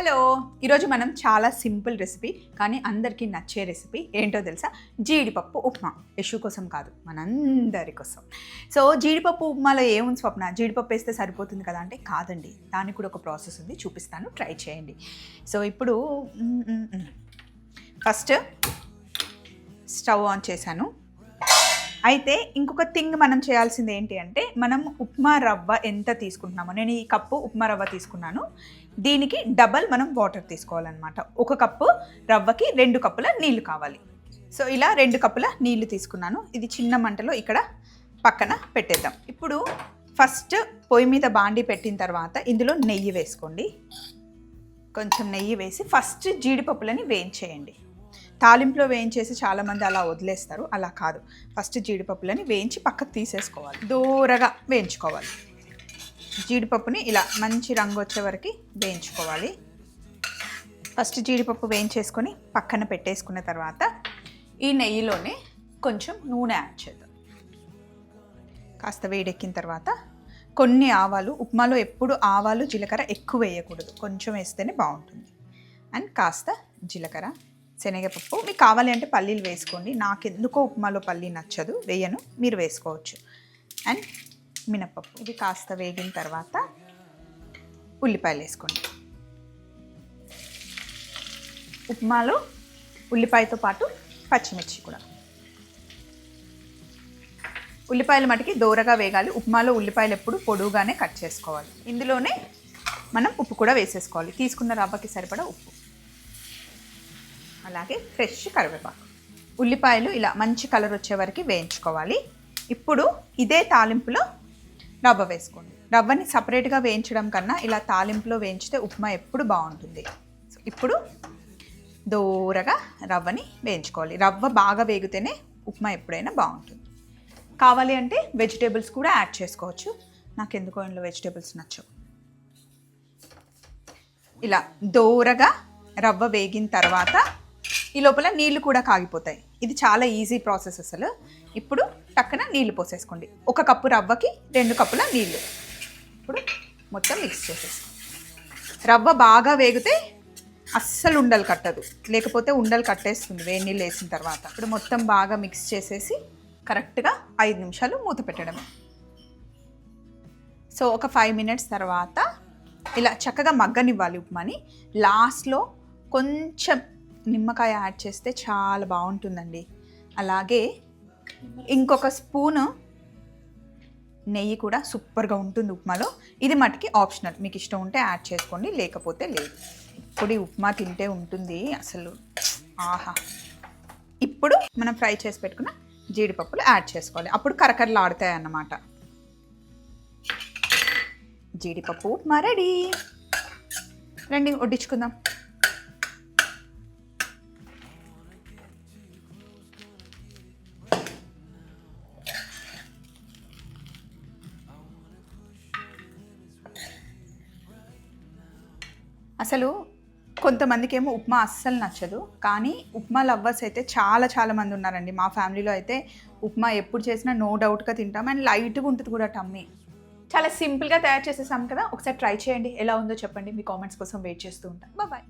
Hello. ఈరోజు మనం చాలా సింపుల్ రెసిపీ కానీ అందరికీ నచ్చే రెసిపీ ఏంటో తెలుసా? జీడిపప్పు ఉప్మా. యశు కోసం కాదు మనందరి కోసం. సో జీడిపప్పు ఉప్మాలో ఏముంది స్వప్న? జీడిపప్పు వేస్తే సరిపోతుంది కదా అంటే కాదండి. దానికి కూడా ఒక ప్రాసెస్ ఉంది చూపిస్తాను ట్రై చేయండి. సో ఇప్పుడు ఫస్ట్ స్టవ్ ఆన్ చేశాను. అయితే ఇంకొక థింగ్ మనం చేయాల్సింది ఏంటి అంటే మనం ఉప్మా రవ్వ ఎంత తీసుకుంటున్నామో. నేను ఈ కప్పు ఉప్మా రవ్వ తీసుకున్నాను. దీనికి డబల్ మనం వాటర్ తీసుకోవాలన్నమాట. ఒక కప్పు రవ్వకి రెండు కప్పుల నీళ్ళు కావాలి. సో ఇలా రెండు కప్పుల నీళ్ళు తీసుకున్నాను. ఇది చిన్న మంటలో ఇక్కడ పక్కన పెట్టేద్దాం. ఇప్పుడు ఫస్ట్ పొయ్యి మీద బాండి పెట్టిన తర్వాత ఇందులో నెయ్యి వేసుకోండి. కొంచెం నెయ్యి వేసి ఫస్ట్ జీడిపప్పులని వేయించేయండి. తాలింపులో వేయించేసి చాలామంది అలా వదిలేస్తారు. అలా కాదు. ఫస్ట్ జీడిపప్పులని వేయించి పక్కకు తీసేసుకోవాలి. దూరగా వేయించుకోవాలి. జీడిపప్పుని ఇలా మంచి రంగు వచ్చే వరకు వేయించుకోవాలి. ఫస్ట్ జీడిపప్పు వేయించేసుకొని పక్కన పెట్టేసుకున్న తర్వాత ఈ నెయ్యిలోనే కొంచెం నూనె యాడ్ చేద్దాం. కాస్త వేడెక్కిన తర్వాత కొన్ని ఆవాలు ఉప్మాలో ఎప్పుడు ఆవాలు జీలకర్ర ఎక్కువ వేయకూడదు. కొంచెం వేస్తేనే బాగుంటుంది. అండ్ కాస్త జీలకర్ర. శనగపప్పు. మీకు కావాలి అంటే పల్లీలు వేసుకోండి. నాకు ఎందుకో ఉప్మాలో పల్లీ నచ్చదు. వేయను. మీరు వేసుకోవచ్చు. అండ్ మినపప్పు. ఇది కాస్త వేగిన తర్వాత ఉల్లిపాయలు వేసుకోండి. ఉప్మాలో ఉల్లిపాయతో పాటు పచ్చిమిర్చి కూడా. ఉల్లిపాయలు మటుకి దూరగా వేగాలి. ఉప్మాలో ఉల్లిపాయలు ఎప్పుడు పొడువుగానే కట్ చేసుకోవాలి. ఇందులోనే మనం ఉప్పు కూడా వేసేసుకోవాలి. తీసుకున్న రవ్వకి సరిపడా ఉప్పు. అలాగే ఫ్రెష్ కరివేపాకు. ఉల్లిపాయలు ఇలా మంచి కలర్ వచ్చే వరకు వేయించుకోవాలి. ఇప్పుడు ఇదే తాలింపులో రవ్వ వేసుకోండి. రవ్వని సపరేట్గా వేయించడం కన్నా ఇలా తాలింపులో వేయించితే ఉప్మా ఎప్పుడు బాగుంటుంది. సో ఇప్పుడు దూరగా రవ్వని వేయించుకోవాలి. రవ్వ బాగా వేగితేనే ఉప్మా ఎప్పుడైనా బాగుంటుంది. కావాలి అంటే వెజిటేబుల్స్ కూడా యాడ్ చేసుకోవచ్చు. నాకు ఎందుకో ఇందులో వెజిటేబుల్స్ నచ్చవు. ఇలా దోరగా రవ్వ వేగిన తర్వాత ఈ లోపల నీళ్ళు కూడా కాగిపోతాయి. ఇది చాలా ఈజీ ప్రాసెస్ అసలు. ఇప్పుడు టక్కన నీళ్ళు పోసేసుకోండి. ఒక కప్పు రవ్వకి రెండు కప్పుల నీళ్ళు. ఇప్పుడు మొత్తం మిక్స్ చేసేసుకోండి. రవ్వ బాగా వేగితే అస్సలు ఉండలు కట్టదు. లేకపోతే ఉండలు కట్టేస్తుంది వేడి నీళ్ళు వేసిన తర్వాత. ఇప్పుడు మొత్తం బాగా మిక్స్ చేసేసి కరెక్ట్గా ఐదు నిమిషాలు మూత పెట్టడమే. సో ఒక ఫైవ్ మినిట్స్ తర్వాత ఇలా చక్కగా మగ్గనివ్వాలి ఉప్మాని. లాస్ట్లో కొంచెం నిమ్మకాయ యాడ్ చేస్తే చాలా బాగుంటుందండి. అలాగే ఇంకొక స్పూను నెయ్యి కూడా సూపర్గా ఉంటుంది ఉప్మాలో. ఇది మటుకి ఆప్షనల్. మీకు ఇష్టం ఉంటే యాడ్ చేసుకోండి లేకపోతే లేదు. ఇప్పుడు ఈ ఉప్మా తింటే ఉంటుంది అసలు. ఆహా. ఇప్పుడు మనం ఫ్రై చేసి పెట్టుకున్న జీడిపప్పులు యాడ్ చేసుకోవాలి. అప్పుడు కరకరలాడుతాయి అన్నమాట జీడిపప్పు ఉప్మా రెడీ. రండి వడ్డించుకుందాం. అసలు కొంతమందికి ఏమో ఉప్మా అస్సలు నచ్చదు. కానీ ఉప్మా లవ్వర్స్ అయితే చాలా చాలా మంది ఉన్నారండి. మా ఫ్యామిలీలో అయితే ఉప్మా ఎప్పుడు చేసినా నో డౌట్గా తింటాం. అండ్ లైట్గా ఉంటుంది కూడా టమ్మీ. చాలా సింపుల్గా తయారు చేసేసాం కదా. ఒకసారి ట్రై చేయండి. ఎలా ఉందో చెప్పండి. మీ కామెంట్స్ కోసం వెయిట్ చేస్తూ ఉంటాను బాయ్.